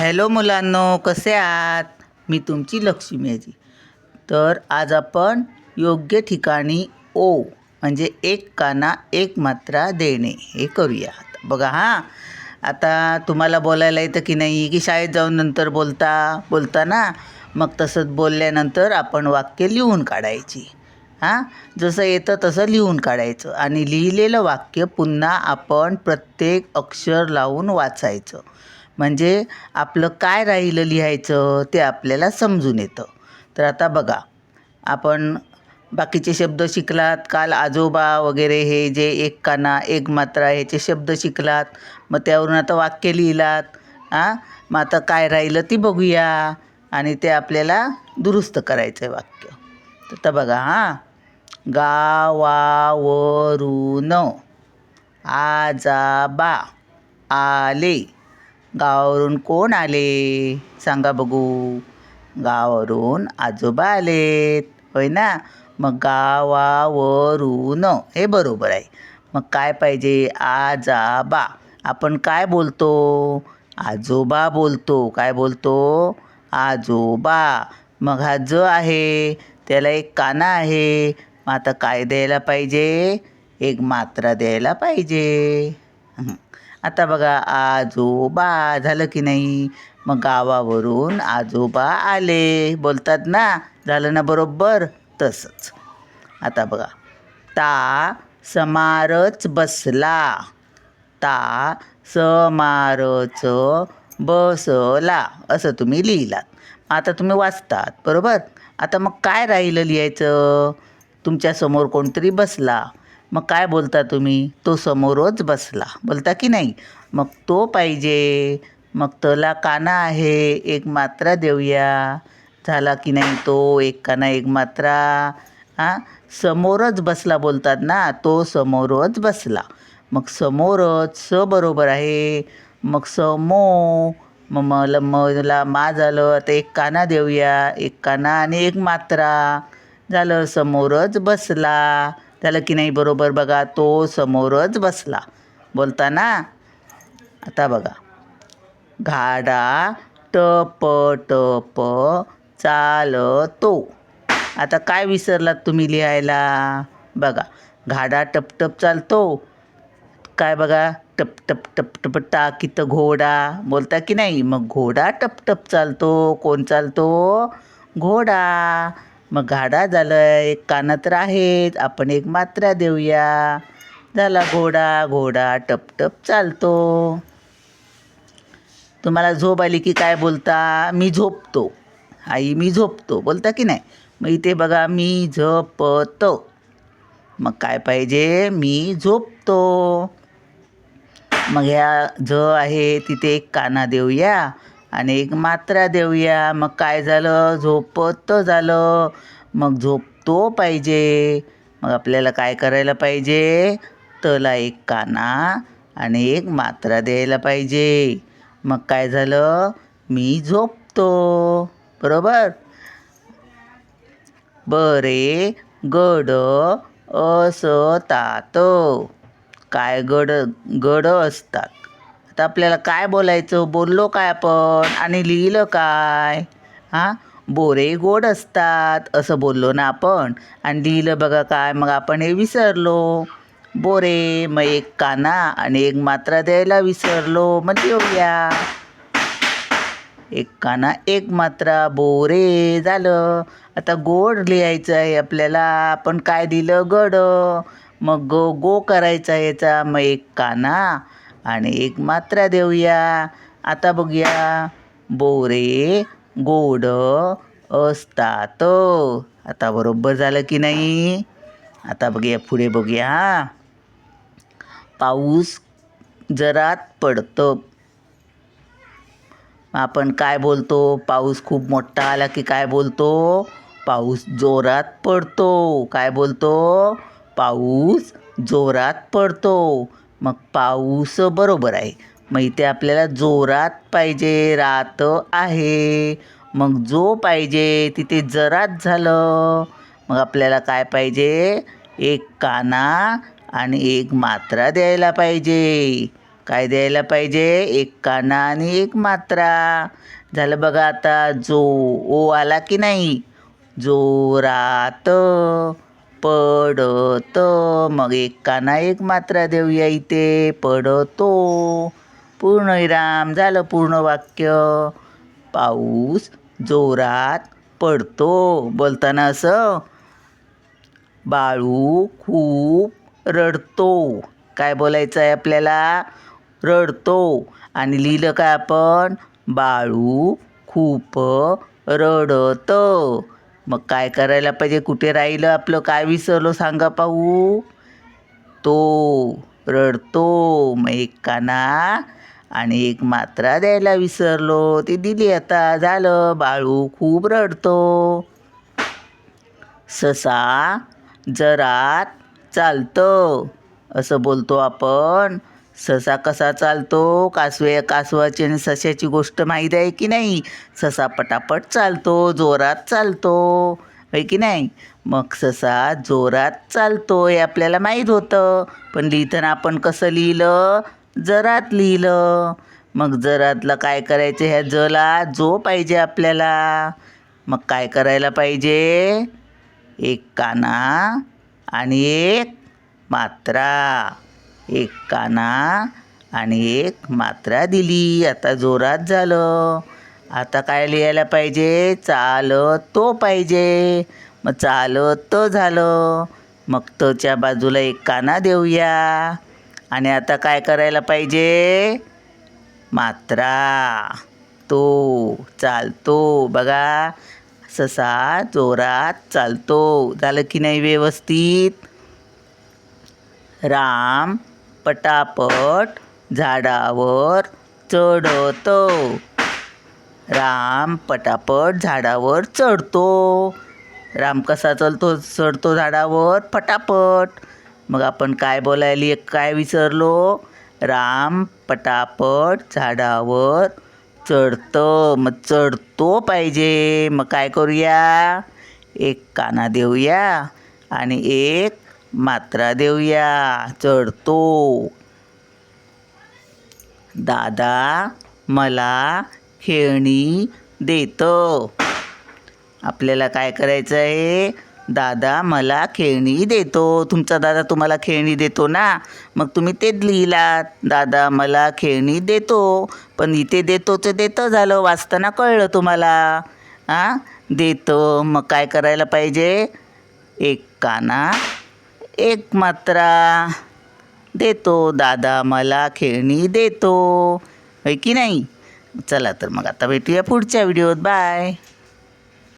Hello मुलांनो कसे आहात? मी तुमची लक्ष्मी आजी. तर आज आपण योग्य ठिकाणी ओ म्हणजे एक काना एक मात्रा देणे हे करूया बघा हां आता तुम्हाला बोलायला येतं की नाही? की शाळेत जाऊन नंतर बोलता? बोलता ना? मग तसंच बोलल्यानंतर आपण वाक्य लिहून काढायची. हां जसं येतं तसं लिहून काढायचं. आणि लिहिलेलं वाक्य पुन्हा आपण प्रत्येक अक्षर लावून वाचायचं. म्हणजे आपलं काय राहिलं लिहायचं ते आपल्याला समजून येतं. तर आता बघा आपण बाकीचे शब्द शिकलात काल आजोबा वगैरे हे जे एक काना एक मात्रा ह्याचे शब्द शिकलात मग त्यावरून आता वाक्य लिहिलात हां मग आता काय राहिलं ती बघूया आणि ते आपल्याला दुरुस्त करायचं आहे वाक्य. तर आता बघा हां? गावावरून आजाबा आले. गावावरून कोण आले? सांगा बघू. गावावरून आजोबा आलेत. होय ना? मग गावावरून हे बरोबर आहे. मग काय पाहिजे? आजाबा. आपण काय बोलतो? आजोबा बोलतो. काय बोलतो? आजोबा. मग हा ज आहे. त्याला एक काना आहे. मग आता काय द्यायला पाहिजे? एक मात्रा द्यायला पाहिजे. आता बघा आजोबा झालं की नाही? मग गावावरून आजोबा आले. बोलतात ना झालं ना बरोबर? तसंच. आता बघा ता समारच बसला. ता समारच बसला. असं तुम्ही लिहिलात. आता तुम्ही वाचतात बरोबर? आता मग काय राहिलं लिहायचं? तुमच्यासमोर कोणतरी बसला. मग काय बोलता तुम्ही? तो समोरच बसला. बोलता की नाही? मग तो पाहिजे. मग तला काना आहे एक मात्रा देऊया. झाला की नाही तो? एक काना एक मात्रा. हां समोरच बसला बोलतात ना? तो समोरच बसला. मग समोरच स बरोबर आहे. मग समो मग मला मला मा झालं आता एक काना देऊया. एक काना आणि एक मात्रा. झालं समोरच बसला. झालं की नाही बरोबर बघा तो समोरच बसला. बोलताना आता बघा. घाडा टप टप चालतो. आता काय विसरलात तुम्ही लिहायला? बघा घाडा टप टप चालतो. काय बघा टप टप टप टप टाकीत घोडा. बोलता की नाही मग घोडा टप टप चालतो. कोण चालतो? घोडा. मग घाडा झालं एक काना तर आहेच आपण एक मात्रा देऊया. झाला घोडा घोडा टपटप चालतो. तुम्हाला झोप आली की काय बोलता? मी झोपतो. आई मी झोपतो. बोलता की नाही? मग इथे बघा मी झोपतो. मग काय पाहिजे? मी झोपतो. मग ह्या झ आहे तिथे एक काना देऊया. आणि एक मात्रा देऊया. मग काय झालं? झोपत झालं. मग झोपतो पाहिजे. मग आपल्याला काय करायला पाहिजे? तला एक काना आणि एक मात्रा द्यायला पाहिजे. मग काय झालं? मी झोपतो. बरोबर? बरे गड असतात. काय गड गड असतात? आता आपल्याला काय बोलायचं? बोललो काय आपण? आणि लिहिलं काय? हां? बोरे गोड असतात असं बोललो ना आपण. आणि लिहिलं बघा काय? मग आपण हे विसरलो. बोरे मग एक काना आणि एक मात्रा द्यायला विसरलो. मग देऊया एक काना एक मात्रा बोरे झालं. आता गोड लिहायचं आहे आपल्याला. आपण काय दिलं? गड. मग गो गो करायचा याचा. मग एक काना आणि एक मात्रा देऊया. आता बघूया. बोरे गोड असतात. आता बरोबर झालं की नाही? आता बघूया पुढे बघूया. हा पाऊस जरात पडतं. आपण काय बोलतो? पाऊस खूप मोठा आला की काय बोलतो? पाऊस जोरात पडतो. काय बोलतो? पाऊस जोरात पडतो. मग पाऊस बरोबर आहे. मग इथे आपल्याला जोरात पाहिजे रात आहे. मग जो पाहिजे तिथे जरात झालं. मग आपल्याला काय पाहिजे? एक काना आणि एक मात्रा द्यायला पाहिजे. काय द्यायला पाहिजे? एक काना आणि एक मात्रा. झालं बघा आता जो ओ आला की नाही? जोरात पडत. मग एक काना एक मात्रा देऊया इथे. पडतो. पूर्णविराम झालं पूर्ण वाक्य पाऊस जोरात पडतो. बोलताना असं. बाळू खूप रडतो. काय बोलायचं आहे आपल्याला? रडतो. आणि लिहिलं काय आपण? बाळू खूप रडतं. मग काय करायला पाहिजे? कुठे राहिलं आपलं? काय विसरलो? सांगा पाहू. तो रडतो. मग एक काना आणि एक मात्रा द्यायला विसरलो. ती दिली आता. झालं. बाळू खूप रडतो. ससा जरात चालतं. असं बोलतो आपण. ससा कसा चालतो? कासवे कासवाची आणि सशाची गोष्ट माहीत आहे की नाही? ससा पटापट चालतो जोरात चालतो. होय की नाही? मग ससा जोरात चालतो हे आपल्याला माहीत होतं. पण लिहिताना आपण कसं लिहिलं? जरात लिहिलं. मग जरातलं काय करायचं? ह्या जला जो पाहिजे आपल्याला. मग काय करायला पाहिजे? एक काना आणि एक मात्रा. एक काना आणि एक मात्रा दिली. आता जोरात झालं. आता काय लिहायला पाहिजे? चालतो पाहिजे. मग चालत झालं. मग तच्या बाजूला एक काना देऊया. आणि आता काय करायला पाहिजे? मात्रा. तो चालतो. बघा ससा जोरात चालतो. झालं की नाही व्यवस्थित? राम पटापट झाडावर चढतो. राम पटापट झाडावर चढतो. राम कसा चढतो चढतो झाडावर? पटापट. मग आपण काय बोलायली काय विसरलो? राम पटापट झाडावर चढतं. मग चढतो पाहिजे. मग काय करूया? एक काना देऊया आणि एक मात्रा देऊया. चढतो. दादा मला खेळणी देतं. आपल्याला काय करायचं आहे? दादा मला खेळणी देतो. तुमचा दादा तुम्हाला खेळणी देतो ना? मग तुम्ही तेच लिहिलात. दादा मला खेळणी देतो. पण इथे देतोचं देतं झालं. वाचताना कळलं तुम्हाला. हां देतो. मग काय करायला पाहिजे? एक काना एक मात्रा देतो दादा मला खेळणी देतो. होय की नाही? चला तर मग आता भेटूया पुढच्या व्हिडिओत. बाय.